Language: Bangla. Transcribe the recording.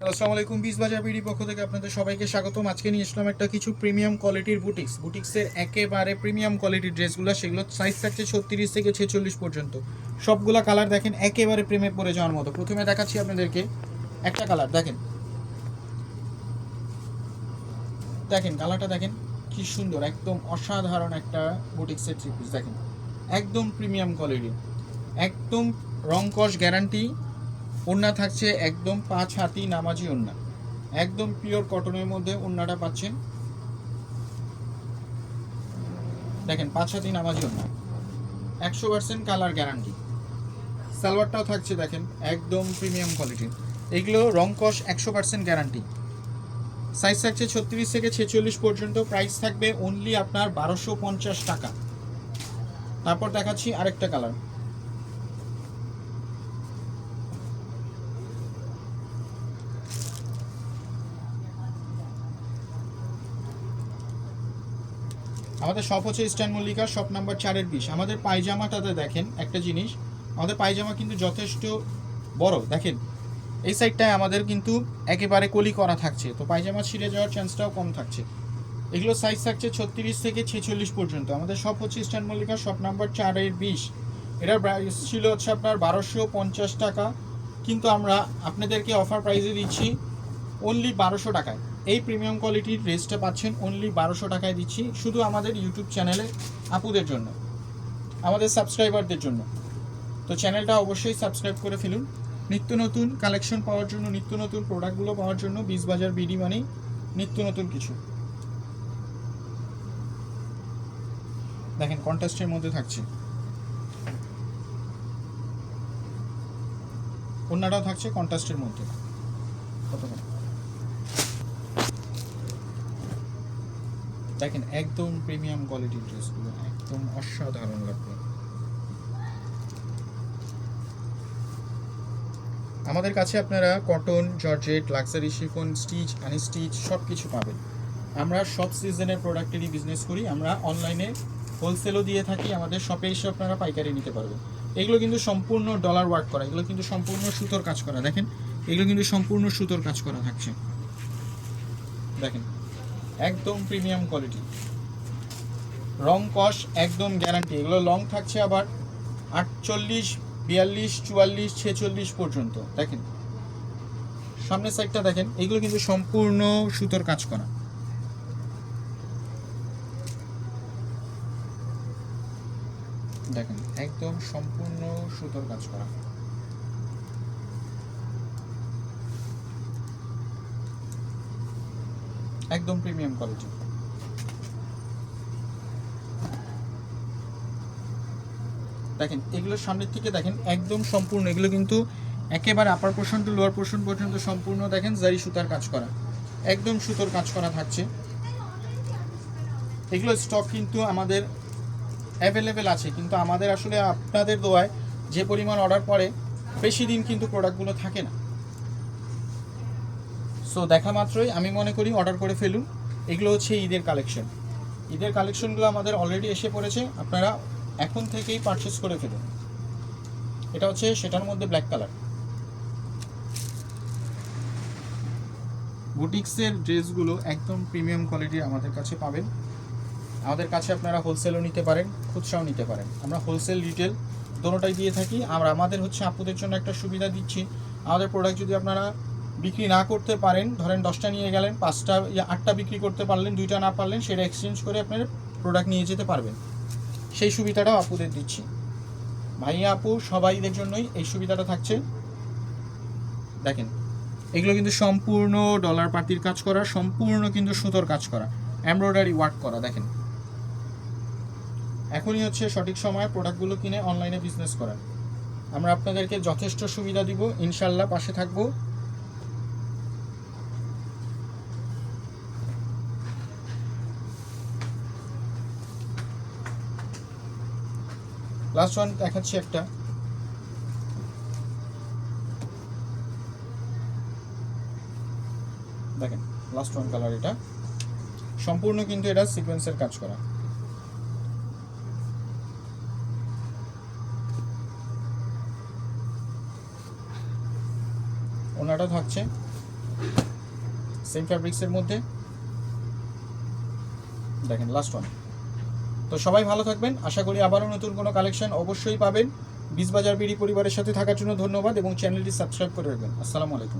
আসসালামু আলাইকুম। বিশ বাজার বিডি পক্ষ থেকে আপনাদের সবাইকে স্বাগতম। আজকে নিয়ে আসলাম একটা কিছু প্রিমিয়াম কোয়ালিটির বুটিক্স বুটিক্সের একেবারে প্রিমিয়াম কোয়ালিটির ড্রেসগুলো, সেগুলো সাইজ থাকছে ছত্রিশ থেকে ছেচল্লিশ পর্যন্ত। সবগুলা কালার দেখেন, একেবারে প্রেমে পড়ে যাওয়ার মতো। প্রথমে দেখাচ্ছি আপনাদেরকে একটা কালার দেখেন। দেখেন কালারটা দেখেন, কি সুন্দর, একদম অসাধারণ একটা বুটিক্সের থ্রি পিস দেখেন। একদম প্রিমিয়াম কোয়ালিটি একদম রং কস গ্যারান্টি ওড়না থাকছে একদম পাঁচ হাতি নামাজি ওড়না একদম পিওর কটনের মধ্যে ওড়নাটা পাচ্ছেন। দেখেন, পাঁচ হাতি নামাজি ওড়না একশো পার্সেন্ট কালার গ্যারান্টি সালোয়ারটাও থাকছে, দেখেন, একদম প্রিমিয়াম কোয়ালিটির এগুলো রং কস একশো পার্সেন্ট গ্যারান্টি সাইজ থাকছে ছত্রিশ থেকে ছেচল্লিশ পর্যন্ত। প্রাইস থাকবে অনলি আপনার বারোশো পঞ্চাশ টাকা। তারপর দেখাচ্ছি আরেকটা কালার আমাদের শপ হচ্ছে ইস্টার্ন মল্লিকা শপ নাম্বার চারের বিশ আমাদের পায়জামাটাতে দেখেন একটা জিনিস, আমাদের পায়জামা কিন্তু যথেষ্ট বড়। দেখেন, এই সাইডটায় আমাদের কিন্তু একেবারে কলি করা থাকছে। তো পায়জামা ছিঁড়ে যাওয়ার চান্সটাও কম থাকছে। এগুলো সাইজ থাকছে ছত্রিশ থেকে ছেচল্লিশ পর্যন্ত। আমাদের শপ হচ্ছে ইস্টার্ন মল্লিকা শপ নাম্বার চারের বিশ এটার প্রাইস ছিল হচ্ছে আপনার বারোশো পঞ্চাশ টাকা। কিন্তু আমরা আপনাদেরকে অফার প্রাইসে দিচ্ছি অনলি বারোশো টাকায়। এই প্রিমিয়াম কোয়ালিটির ড্রেসটা পাচ্ছেন অনলি বারোশো টাকায় দিচ্ছি, শুধু আমাদের ইউটিউব চ্যানেলে আপুদের জন্য, আমাদের সাবস্ক্রাইবারদের জন্য। তো চ্যানেলটা অবশ্যই সাবস্ক্রাইব করে ফেলুন। নিত্য নতুন কালেকশন পাওয়ার জন্য, নিত্য নতুন প্রোডাক্টগুলো পাওয়ার জন্য বিশ বাজার বিডি মানেই নিত্য নতুন কিছু। দেখেন কন্টাস্টের মধ্যে থাকছে। অন্যটাও থাকছে কন্টাস্টের মধ্যে। কতক্ষণ দেখেন, একদম প্রিমিয়াম কোয়ালিটির ড্রেসগুলো, একদম অসাধারণ লাগবে। আমাদের কাছে আপনারা cotton georgette luxury chiffon stitch unstitch সব কিছু পাবেন। আমরা সব সিজনের প্রোডাক্টেরই বিজনেস করি, আমরা অনলাইনে হোলসেলও দিয়ে থাকি, আমাদের শপে এসে আপনারা পাইকারি নিতে পারবেন। এগুলো কিন্তু সম্পূর্ণ ডলার ওয়ার্ক করা, এগুলো কিন্তু সম্পূর্ণ সুতোর কাজ করা। দেখেন, এগুলো কিন্তু সম্পূর্ণ সুতোর কাজ করা থাকছে। দেখেন একদম প্রিমিয়াম কোয়ালিটি। রং কস একদম গ্যারান্টি। এগুলো লং থাকছে আবার আটচল্লিশ, বিয়াল্লিশ, চুয়াল্লিশ, ছেচল্লিশ পর্যন্ত। দেখেন। সামনের সাইডটা দেখেন, এগুলো কিন্তু সম্পূর্ণ সুতোর কাজ করা। দেখেন, একদম সম্পূর্ণ সুতোর কাজ করা। একদম প্রিমিয়াম কোয়ালিটি দেখেন, এগুলোর সামনের থেকে দেখেন, একদম সম্পূর্ণ। এগুলো কিন্তু একেবারে upper portion to lower portion পর্যন্ত সম্পূর্ণ দেখেন জারি সুতার কাজ করা। একদম সুতোর কাজ করা থাকছে। এগুলো স্টক কিন্তু আমাদের অ্যাভেলেবেল আছে, কিন্তু আমাদের আসলে আপনাদের দোয়ায় যে পরিমাণ অর্ডার পড়ে, বেশি দিন কিন্তু প্রোডাক্টগুলো থাকে না। সো দেখা মাত্রই, আমি মনে করি অর্ডার করে ফেলুন। এগুলো হচ্ছে ঈদের কালেকশন ঈদের কালেকশনগুলো আমাদের অলরেডি এসে পড়েছে, আপনারা এখন থেকেই পারচেস করে ফেলুন। এটা হচ্ছে, সেটার মধ্যে ব্ল্যাক কালার বুটিক্সের ড্রেসগুলো একদম প্রিমিয়াম কোয়ালিটির আমাদের কাছে পাবেন। আমাদের কাছে আপনারা হোলসেলও নিতে পারেন, খুচরাও নিতে পারেন। আমরা হোলসেল রিটেল দোনোটাই দিয়ে থাকি। আর আমাদের হচ্ছে, আপুদের জন্য একটা সুবিধা দিচ্ছি। আমাদের প্রোডাক্ট যদি আপনারা বিক্রি না করতে পারেন, ধরেন দশটা নিয়ে গেলেন, পাঁচটা আটটা বিক্রি করতে পারলেন, দুইটা না পারলেন, সেটা এক্সচেঞ্জ করে আপনার প্রোডাক্ট নিয়ে যেতে পারবেন। সেই সুবিধাটাও আপুদের দিচ্ছি। ভাইয়া আপু সবাইদের জন্যই এই সুবিধাটা থাকছে। দেখেন, এগুলো কিন্তু সম্পূর্ণ ডলার পাতির কাজ করা, সম্পূর্ণ কিন্তু সুতোর কাজ করা এমব্রয়ডারি ওয়ার্ক করা, দেখেন। এখনই হচ্ছে সঠিক সময় প্রোডাক্টগুলো কিনে অনলাইনে বিজনেস করার। আমরা আপনাদেরকে যথেষ্ট সুবিধা দিব ইনশাল্লাহ পাশে থাকব। লাস্ট ওয়ান দেখাচ্ছি একটা। দেখেন লাস্ট ওয়ান কালার এটা। সম্পূর্ণ কিন্তু এটা সিকোয়েন্সের কাজ করা। ওনাটা থাকছে সেম ফ্যাব্রিক্সের মধ্যে। দেখেন লাস্ট ওয়ান তো সবাই ভালো থাকবেন। আশা করি আবারও নতুন কোনো কালেকশন অবশ্যই পাবেন। বিজবাজার বিডি পরিবারের সাথে থাকার জন্য ধন্যবাদ এবং চ্যানেলটি সাবস্ক্রাইব করে রাখবেন। আসসালামু আলাইকুম।